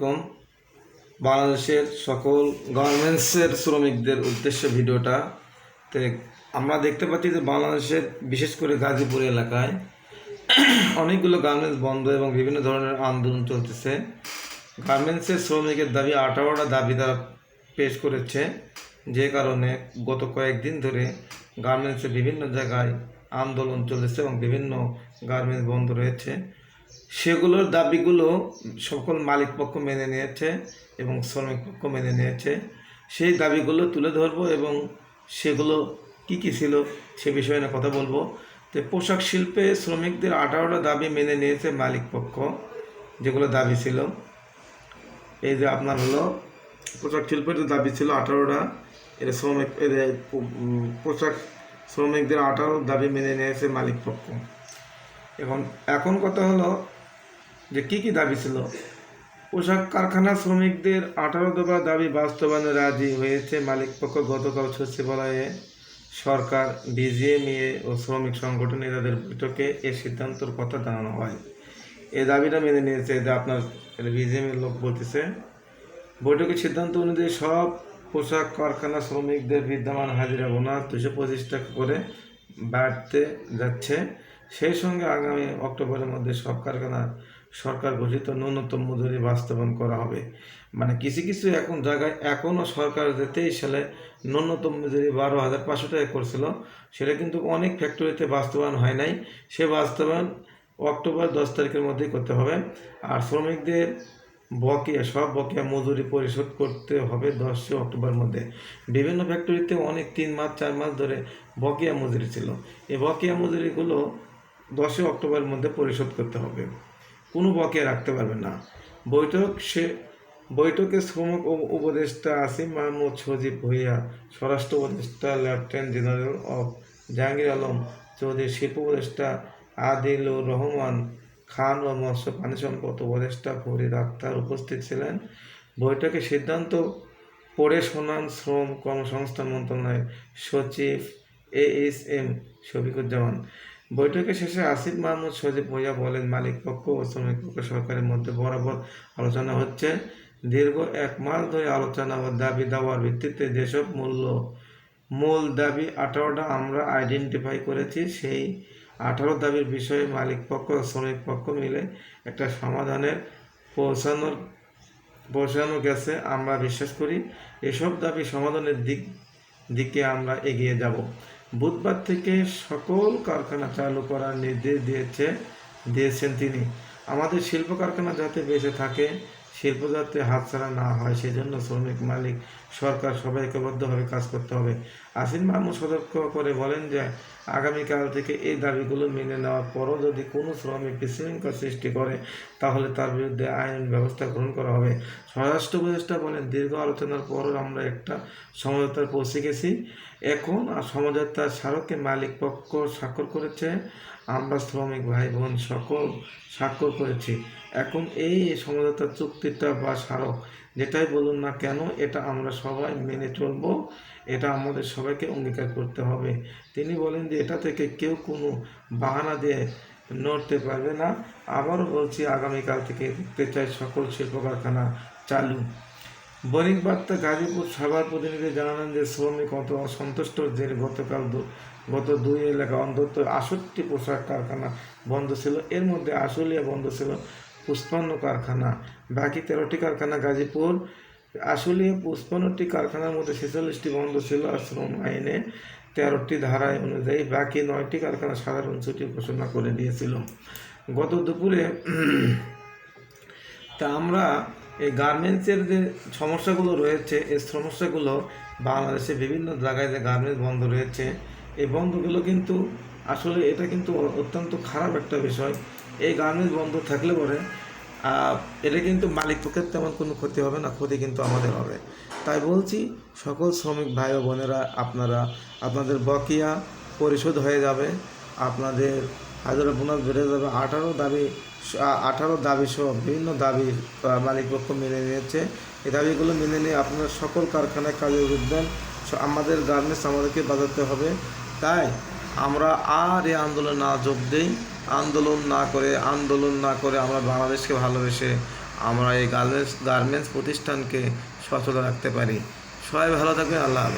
আলাইকুম। বাংলাদেশের সকল গার্মেন্টসের শ্রমিকদের উদ্দেশ্যে ভিডিওটা। তো আমরা দেখতে পাচ্ছি যে বাংলাদেশের, বিশেষ করে গাজীপুর এলাকায় অনেকগুলো গার্মেন্টস বন্ধ এবং বিভিন্ন ধরনের আন্দোলন চলতেছে। গার্মেন্টসের শ্রমিকের দাবি আঠারোটা দাবি তারা পেশ করেছে। যে কারণে গত কয়েকদিন ধরে গার্মেন্টসের বিভিন্ন জায়গায় আন্দোলন চলেছে এবং বিভিন্ন গার্মেন্টস বন্ধ রয়েছে। সেগুলোর দাবিগুলো সকল মালিক পক্ষ মেনে নিয়েছে এবং শ্রমিক পক্ষ মেনে নিয়েছে। সেই দাবিগুলো তুলে ধরবো এবং সেগুলো কি কি ছিল সে বিষয়ে না কথা বলব। তো পোশাক শিল্পে শ্রমিকদের আঠারোটা দাবি মেনে নিয়েছে মালিক পক্ষ, যেগুলো দাবি ছিল। এই যে আপনার হলো, পোশাক শিল্পের যে দাবি ছিল আঠারোটা এটা শ্রমিক, এদের পোশাক শ্রমিকদের আঠারো দাবি মেনে নিয়েছে মালিক পক্ষ। এখন এখন কথা হলো যে কি কি দাবি ছিল? পোশাক কারখানা শ্রমিকদের আঠারো দফা দাবি বাস্তবায়নে রাজি হয়েছে মালিক পক্ষ। গতকাল সচিবালয়ে সরকার বিজিএমইএ ও শ্রমিক সংগঠন নেতাদের বৈঠকে এ সিদ্ধান্তর কথা জানানো হয়। এ দাবিটা মেনে নিয়েছে যে আপনার বিজিএমের লোক বলতেছে, বৈঠকের সিদ্ধান্ত অনুযায়ী সব পোশাক কারখানা শ্রমিকদের বিদ্যমান হাজিরা বোনাস দুশো পঁচিশ টাকা করে বাড়তে যাচ্ছে। সেই সঙ্গে আগামী অক্টোবরের মধ্যে সব কারখানা সরকার ঘোষিত ন্যূনতম মজুরি বাস্তবায়ন করা হবে। মানে কিছু কিছু এখন জায়গায় এখনও সরকার তেইশ সালে ন্যূনতম মজুরি বারো হাজার পাঁচশো টাকা করছিল, সেটা কিন্তু অনেক ফ্যাক্টরিতে বাস্তবায়ন হয় নাই। সে বাস্তবায়ন অক্টোবর দশ তারিখের মধ্যেই করতে হবে। আর শ্রমিকদের বকেয়া, সব বকেয়া মজুরি পরিশোধ করতে হবে দশই অক্টোবর মধ্যে। বিভিন্ন ফ্যাক্টরিতে অনেক তিন মাস, চার মাস ধরে বকেয়া মজুরি ছিল। এই বকেয়া মজুরিগুলো দশই অক্টোবরের মধ্যে পরিশোধ করতে হবে। কোনো বকেয়া রাখতে পারবে না। বৈঠক সে বৈঠকে শ্রমিক উপদেষ্টা আসিম মাহমুদ সজীব ভুইয়া, স্বরাষ্ট্র উপদেষ্টা lieutenant general of Jahangir Alam Chowdhury, শিল্প উপদেষ্টা আদিলুর রহমান খান ও মৎস্য পানি সম্পদ উপদেষ্টা ফরিদ আক্তার উপস্থিত ছিলেন। বৈঠকে সিদ্ধান্ত পড়ে শোনান শ্রম কর্মসংস্থান মন্ত্রণালয়ের সচিব এ এস এম শফিকুজ্জামান বৈঠকে শেষে আসিফ মাহমুদ সজীব ভুইয়া বলেন, মালিক পক্ষ ও শ্রমিক পক্ষ সরকারের মধ্যে বরাবর আলোচনা হচ্ছে। দীর্ঘ এক মাস ধরে আলোচনা ও দাবি দাওয়ার ভিত্তিতে যেসব মূল্য, মূল দাবি আঠারোটা আমরা আইডেন্টিফাই করেছি, সেই আঠারো দাবির বিষয়ে মালিক পক্ষ ও শ্রমিক পক্ষ মিলে একটা সমাধানের পৌঁছানোর, পৌঁছানো গেছে। আমরা বিশ্বাস করি, এসব দাবি সমাধানের দিক, দিকে আমরা এগিয়ে যাব। বুধবার থেকে সকল কারখানা চালু করার নির্দেশ দিয়েছে, দিয়েছেন তিনি। আমাদের শিল্প কারখানা যাতে বেঁচে থাকে, শিল্প যাতে হাতছাড়া না হয়, সেজন্য শ্রমিক মালিক সরকার সবাই ঐক্যবদ্ধভাবে কাজ করতে হবে। আসিন মাহমুদ সতর্ক করে বলেন যে, আগামীকাল থেকে এই দাবিগুলো মেনে নেওয়ার পরও যদি কোনো শ্রমিক বিশৃঙ্খলা সৃষ্টি করে, তাহলে তার বিরুদ্ধে আইন ব্যবস্থা গ্রহণ করা হবে। স্বরাষ্ট্র উপদেষ্টা বলেন, দীর্ঘ আলোচনার পরও আমরা একটা সমঝোতায় পৌঁছে গেছি। এখন সমঝোতার স্মারকে মালিক পক্ষ স্বাক্ষর করেছে। আমরা শ্রমিক ভাই বোন সকল স্বাক্ষর করেছি। এখন এই সমঝোতা চুক্তিটা বা স্মারক যেটাই বলুন না কেন, এটা আমরা সবাই মেনে চলবো। এটা আমাদের সবাইকে অঙ্গীকার করতে হবে। তিনি বলেন যে, এটা থেকে কেউ কোনো বাহানা দিয়ে নড়তে পারবে না। আবারও বলছি, আগামীকাল থেকে দেখতে চাই সকল শিল্প কারখানা চালু। বণিক বার্তা গাজীপুর সভার প্রতিনিধি জানালেন যে, শ্রমিক অত অসন্তুষ্ট যে গতকাল গত দুই এলাকা অন্তত আষট্টি পোশাক কারখানা বন্ধ ছিল। এর মধ্যে আশুলিয়া বন্ধ ছিল, পুষ্পান্ন কারখানা, বাকি তেরোটি কারখানা গাজীপুর আশুলিয়া পুষ্পান্নটি কারখানার মধ্যে ছেচল্লিশটি বন্ধ ছিল আর শ্রম আইনে তেরোটি ধারায় অনুযায়ী বাকি নয়টি কারখানা সাধারণ ছুটি ঘোষণা করে দিয়েছিল। গত দুপুরে তা আমরা এই গার্মেন্টসের যে সমস্যাগুলো রয়েছে, এই সমস্যাগুলো বাংলাদেশে বিভিন্ন জায়গায় যে গার্মেন্টস বন্ধ রয়েছে, এই বন্ধগুলো কিন্তু আসলে এটা কিন্তু অত্যন্ত খারাপ একটা বিষয়। এই গার্মেন্টস বন্ধ থাকলে পরে এটা কিন্তু মালিক পক্ষের তেমন কোনো ক্ষতি হবে না ক্ষতি কিন্তু আমাদের হবে। তাই বলছি সকল শ্রমিক ভাই ও বোনেরা আপনারা আপনাদের বকেয়া পরিশোধ হয়ে যাবে। আপনাদের হাজারো বোনাস বেড়ে যাবে। আঠারো দাবি আঠারো দাবি সহ বিভিন্ন দাবি আহ, মালিক পক্ষ মেনে নিয়েছে। এই দাবিগুলো মেনে নিয়ে আপনারা সকল কারখানায় কাজে উঠবেন আমাদের গার্মেন্টস আমাদেরকে বাজাতে হবে। তাই আমরা আর এই আন্দোলনে না যোগ দেই। আন্দোলন না করে, আন্দোলন না করে আমরা বাংলাদেশকে ভালোবেসে আমরা এই গার্মেন্টস গার্মেন্টস প্রতিষ্ঠানকে সচল রাখতে পারি। সবাই ভালো থাকবে আল্লাহ